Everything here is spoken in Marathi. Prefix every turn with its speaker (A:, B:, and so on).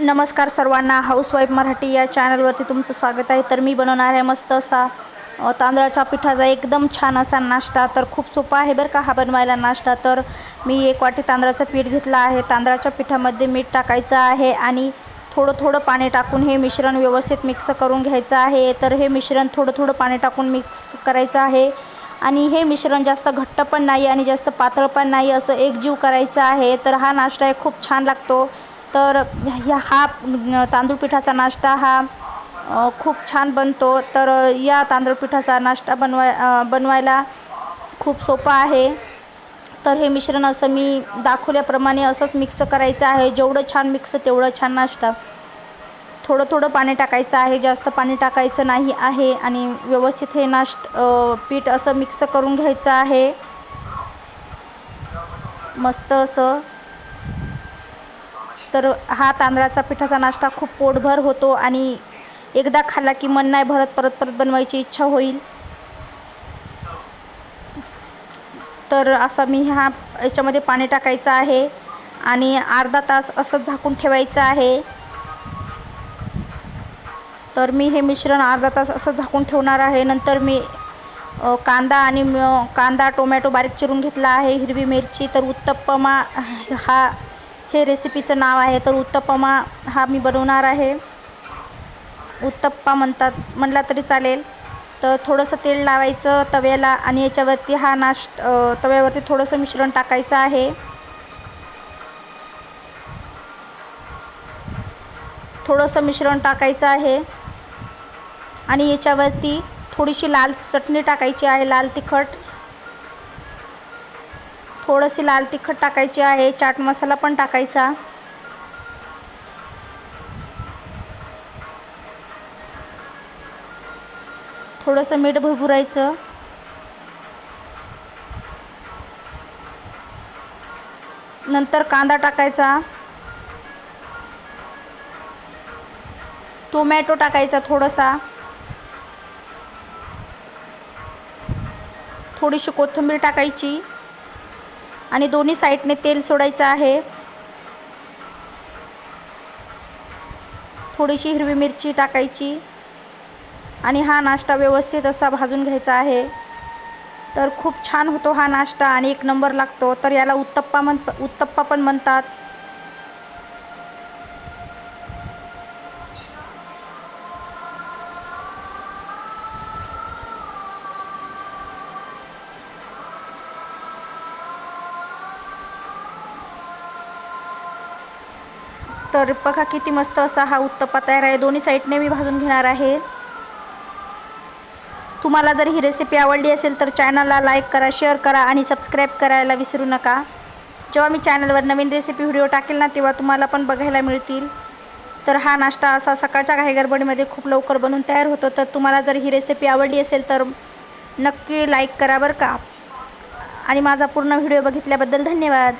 A: नमस्कार सर्वांना. हाऊसवाईफ मराठी या चॅनलवरती तुमचं स्वागत आहे. तर मी बनवणार आहे मस्त असा तांदळाच्या पिठाचा एकदम छान असा नाश्ता. तर खूप सोपा आहे बरं का हा बनवायला नाश्ता. तर मी एक वाटी तांदळाचं पीठ घेतलं आहे. तांदळाच्या पिठामध्ये मीठ टाकायचं आहे आणि थोडं थोडं पाणी टाकून हे मिश्रण व्यवस्थित मिक्स करून घ्यायचं आहे. तर हे मिश्रण थोडं थोडं पाणी टाकून मिक्स करायचं आहे. आणि हे मिश्रण जास्त घट्ट पण नाही आणि जास्त पातळ पण नाही असं एकजीव करायचं आहे. तर हा नाश्ता आहे खूप छान लागतो. तर ह्या हा तांदूळ पिठाचा नाश्ता हा खूप छान बनतो. तर या तांदूळ पिठाचा नाश्ता बनवाय बनवायला खूप सोपा आहे. तर हे मिश्रण असं मी दाखवल्याप्रमाणे असंच मिक्स करायचं आहे. जेवढं छान मिक्स तेवढं छान नाश्ता. थोडं थोडं पाणी टाकायचं आहे. जास्त पाणी टाकायचं नाही आहे आणि व्यवस्थित हे नाश्त पीठ असं मिक्स करून घ्यायचं आहे. मस्त असं तर हा तांदळाचा पिठाचा नाश्ता खूप पोटभर होतो आणि एकदा खाल्ला की मन नाही भरत परत परत बनवायची इच्छा होईल. तर असं मी ह्या याच्यामध्ये पाणी टाकायचं आहे आणि अर्धा तास असं झाकून ठेवायचं आहे. तर मी हे मिश्रण अर्धा तास असं झाकून ठेवणार आहे. नंतर मी कांदा आणि म- कांदा टोमॅटो बारीक चिरून घेतला आहे हिरवी मिरची तर उत्तप्पमा हा हे रेसिपीचं नाव आहे तर उत्तप्पमा हा मी बनवणार आहे. उत्तप्पा म्हणतात म्हणला तरी चालेल. तर थोडंसं तेल लावायचं तव्याला आणि याच्यावरती हा नाश तव्यावरती थोडंसं मिश्रण टाकायचं आहे. थोडंसं मिश्रण टाकायचं आहे. आणि याच्यावरती थोडीशी लाल चटणी टाकायची आहे लाल तिखट. थोडंशी लाल तिखट टाकायची आहे चाट मसाला पण टाकायचा. थोडंसं मीठ भरभुरायचं. नंतर कांदा टाकायचा. टोमॅटो टाकायचा थोडासा. थोडीशी कोथिंबीर टाकायची. आणि दोन्ही साईडने तेल सोडायचं आहे. थोडीशी हिरवी मिरची टाकायची आणि हा नाश्ता व्यवस्थित असा भाजून घ्यायचा आहे. तर खूप छान होतो हा नाश्ता आणि एक नंबर लागतो. तर याला उत्तप्पा म्हण उत्तप्पा पण म्हणतात. तर बघा किती मस्त असा हा उत्तप्पा तयार आहे. दोन्ही साईडने मी भाजून घेणार आहे. तुम्हाला जर ही रेसिपी आवडली असेल तर चॅनलला लाईक करा शेअर करा आणि सबस्क्राईब करायला विसरू नका. जेव्हा मी चॅनलवर नवीन रेसिपी व्हिडिओ टाकेल ना तेव्हा तुम्हाला पण बघायला मिळतील. तर हा नाश्ता असा सकाळच्या काही गडबडीमध्ये खूप लवकर बनून तयार होतो. तर तुम्हाला जर ही रेसिपी आवडली असेल तर नक्की लाईक करा बरं का. आणि माझा पूर्ण व्हिडिओ बघितल्याबद्दल धन्यवाद.